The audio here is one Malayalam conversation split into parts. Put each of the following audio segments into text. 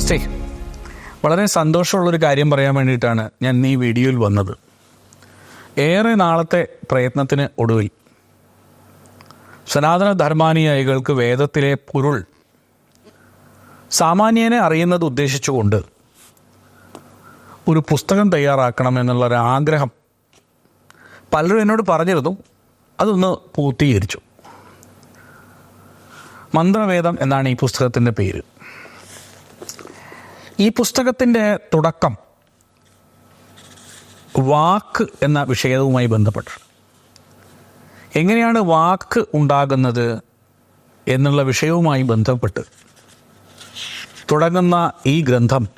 നമസ്തേ. വളരെ സന്തോഷമുള്ളൊരു കാര്യം പറയാൻ വേണ്ടിയിട്ടാണ് ഞാൻ ഈ വീഡിയോയിൽ വന്നത്. ഏറെ നാളത്തെ പ്രയത്നത്തിന് ഒടുവിൽ സനാതന ധർമാനുയായികൾക്ക് വേദത്തിലെ പൊരുൾ സാമാന്യനെ അറിയുന്നത് ഉദ്ദേശിച്ചുകൊണ്ട് ഒരു പുസ്തകം തയ്യാറാക്കണം എന്നുള്ളൊരു ആഗ്രഹം പലരും എന്നോട് പറഞ്ഞിരുന്നു. അതൊന്ന് പൂർത്തീകരിച്ചു. മന്ത്രവേദം എന്നാണ് ഈ പുസ്തകത്തിന്റെ പേര്. ഈ പുസ്തകത്തിന്റെ തുടക്കം വാക്ക് എന്ന വിഷയവുമായി ബന്ധപ്പെട്ടാണ് എങ്ങനെയാണ് വാക്ക് ഉണ്ടാകുന്നത് എന്നുള്ള വിഷയവുമായി ബന്ധപ്പെട്ട് തുടങ്ങുന്ന ഈ ഗ്രന്ഥം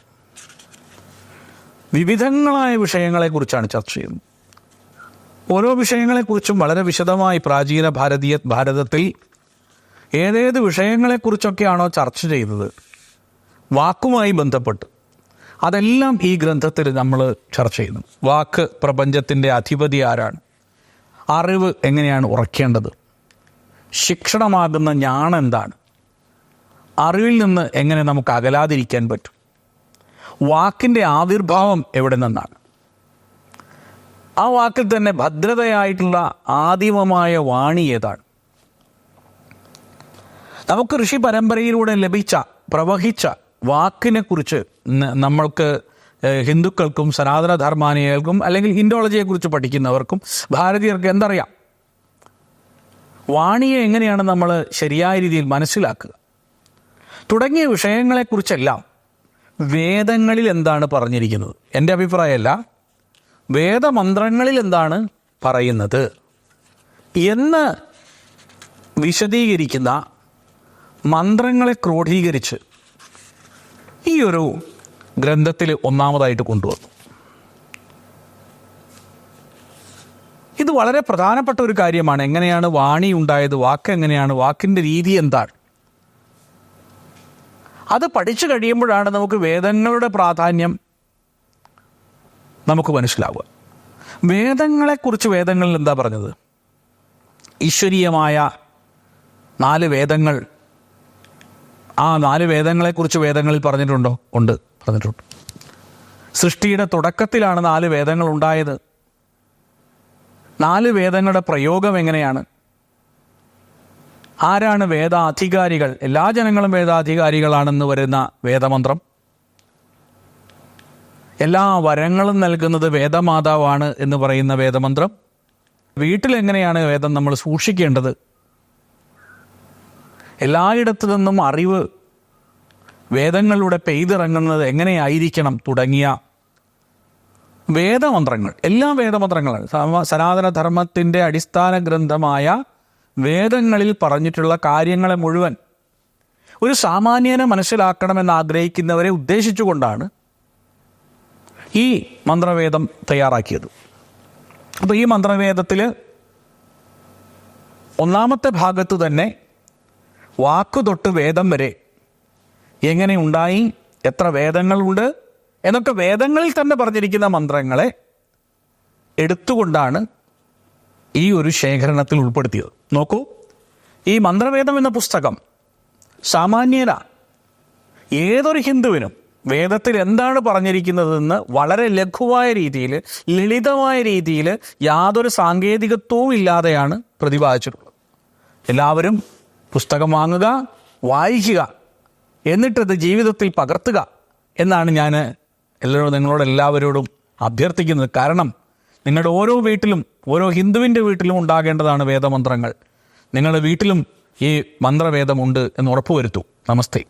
വിവിധങ്ങളായ വിഷയങ്ങളെക്കുറിച്ചാണ് ചർച്ച ചെയ്യുന്നത്. ഓരോ വിഷയങ്ങളെക്കുറിച്ചും വളരെ വിശദമായി പ്രാചീന ഭാരതീയ ഭാരതത്തിൽ ഏതേത് വിഷയങ്ങളെക്കുറിച്ചൊക്കെയാണോ ചർച്ച ചെയ്തത് വാക്കുമായി ബന്ധപ്പെട്ട്. അതെല്ലാം ഈ ഗ്രന്ഥത്തിൽ നമ്മൾ ചർച്ച ചെയ്യുന്നു. വാക്ക് പ്രപഞ്ചത്തിന്റെ അധിപതി ആരാണ്? അറിവ് എങ്ങനെയാണ് ഉറക്കേണ്ടത് ശിക്ഷണമാകുന്ന ഞാൺ എന്താണ്? അറിവിൽ നിന്ന് എങ്ങനെ നമുക്ക് അകലാതിരിക്കാൻ പറ്റും? വാക്കിന്റെ ആവിർഭാവം എവിടെ നിന്നാണ്? ആ വാക്കിൽ തന്നെ ഭദ്രതയായിട്ടുള്ള ആദിമമായ വാണി ഏതാണ്? നമുക്ക് ഋഷി പരമ്പരയിലൂടെ ലഭിച്ച പ്രവഹിച്ച വാക്കിനെക്കുറിച്ച് കുറിച്ച് നമ്മൾക്ക് ഹിന്ദുക്കൾക്കും സനാതന ധർമാനികൾക്കും അല്ലെങ്കിൽ കുറിച്ച് പഠിക്കുന്നവർക്കും ഭാരതീയർക്ക് എന്തറിയാം? വാണിയെ എങ്ങനെയാണ് നമ്മൾ ശരിയായ രീതിയിൽ മനസ്സിലാക്കുക? തുടങ്ങിയ വിഷയങ്ങളെക്കുറിച്ചെല്ലാം വേദങ്ങളിൽ എന്താണ് പറഞ്ഞിരിക്കുന്നത്? എന്റെ അഭിപ്രായമല്ല. വേദമന്ത്രങ്ങളിൽ എന്താണ് പറയുന്നത്? എന്ന് വിശദീകരിക്കുന്ന മന്ത്രങ്ങളെ ക്രോഡീകരിച്ച് ഈ ഒരു ഗ്രന്ഥത്തിൽ ഒന്നാമതായിട്ട് കൊണ്ടുവന്നു. ഇത് വളരെ പ്രധാനപ്പെട്ട ഒരു കാര്യമാണ്. എങ്ങനെയാണ് വാണി ഉണ്ടായത്? വാക്ക് എങ്ങനെയാണ്? വാക്കിന്റെ രീതി എന്താണ്? അത് പഠിച്ചു കഴിയുമ്പോഴാണ് നമുക്ക് വേദങ്ങളുടെ പ്രാധാന്യം നമുക്ക് മനസ്സിലാവുക. വേദങ്ങളെക്കുറിച്ച് വേദങ്ങളിൽ എന്താ പറഞ്ഞത്? ഈശ്വരീയമായ നാല് വേദങ്ങൾ ആ നാല് വേദങ്ങളെക്കുറിച്ച് വേദങ്ങളിൽ പറഞ്ഞിട്ടുണ്ടോ? ഉണ്ട് പറഞ്ഞിട്ടുണ്ട്. സൃഷ്ടിയുടെ തുടക്കത്തിലാണ് നാല് വേദങ്ങൾ ഉണ്ടായത്. നാല് വേദങ്ങളുടെ പ്രയോഗം എങ്ങനെയാണ്? ആരാണ് വേദാധികാരികൾ? എല്ലാ ജനങ്ങളും വേദാധികാരികളാണെന്ന് വരുന്ന വേദമന്ത്രം. എല്ലാ വരങ്ങളും നൽകുന്നത് വേദമാതാവാണ് എന്ന് പറയുന്ന വേദമന്ത്രം. വീട്ടിൽ എങ്ങനെയാണ് വേദം നമ്മൾ സൂക്ഷിക്കേണ്ടത്? എല്ലായിടത്തു നിന്നും അറിവ് വേദങ്ങളിലൂടെ പെയ്തിറങ്ങുന്നത് എങ്ങനെയായിരിക്കണം തുടങ്ങിയ വേദമന്ത്രങ്ങൾ. എല്ലാ വേദമന്ത്രങ്ങളും സനാതന ധർമ്മത്തിന്റെ അടിസ്ഥാന ഗ്രന്ഥമായ വേദങ്ങളിൽ പറഞ്ഞിട്ടുള്ള കാര്യങ്ങളെ മുഴുവൻ ഒരു സാമാന്യനെ മനസ്സിലാക്കണമെന്ന് ആഗ്രഹിക്കുന്നവരെ ഉദ്ദേശിച്ചുകൊണ്ടാണ് ഈ മന്ത്രവേദം തയ്യാറാക്കിയത്. അപ്പോൾ ഈ മന്ത്രവേദത്തിൽ ഒന്നാമത്തെ ഭാഗത്ത് തന്നെ വാക്ക് തൊട്ട് വേദം വരെ. എങ്ങനെ ഉണ്ടായി? എത്ര വേദങ്ങളുണ്ട്? എന്നൊക്കെ വേദങ്ങളിൽ തന്നെ പറഞ്ഞിരിക്കുന്ന മന്ത്രങ്ങളെ എടുത്തുകൊണ്ടാണ് ഈ ഒരു ശേഖരണത്തിൽ ഉൾപ്പെടുത്തിയത്. നോക്കൂ ഈ മന്ത്രവേദം എന്ന പുസ്തകം സാമാന്യന ഏതൊരു ഹിന്ദുവിനും വേദത്തിൽ എന്താണ് പറഞ്ഞിരിക്കുന്നതെന്ന് വളരെ ലഘുവായ രീതിയിൽ ലളിതമായ രീതിയിൽ യാതൊരു സാങ്കേതികത്വവും ഇല്ലാതെയാണ് പ്രതിപാദിച്ചിട്ടുള്ളത്. എല്ലാവരും പുസ്തകം വാങ്ങുക വായിക്കുക എന്നിട്ടത് ജീവിതത്തിൽ പകർത്തുക എന്നാണ് ഞാൻ എല്ലാവരും നിങ്ങളോട് എല്ലാവരോടും അഭ്യർത്ഥിക്കുന്നത്. കാരണം നിങ്ങളുടെ ഓരോ വീട്ടിലും ഓരോ ഹിന്ദുവിന്റെ വീട്ടിലും ഉണ്ടാകേണ്ടതാണ് വേദമന്ത്രങ്ങൾ. നിങ്ങളുടെ വീട്ടിലും ഈ മന്ത്രവേദമുണ്ട് എന്ന് ഉറപ്പുവരുത്തൂ. നമസ്തേ.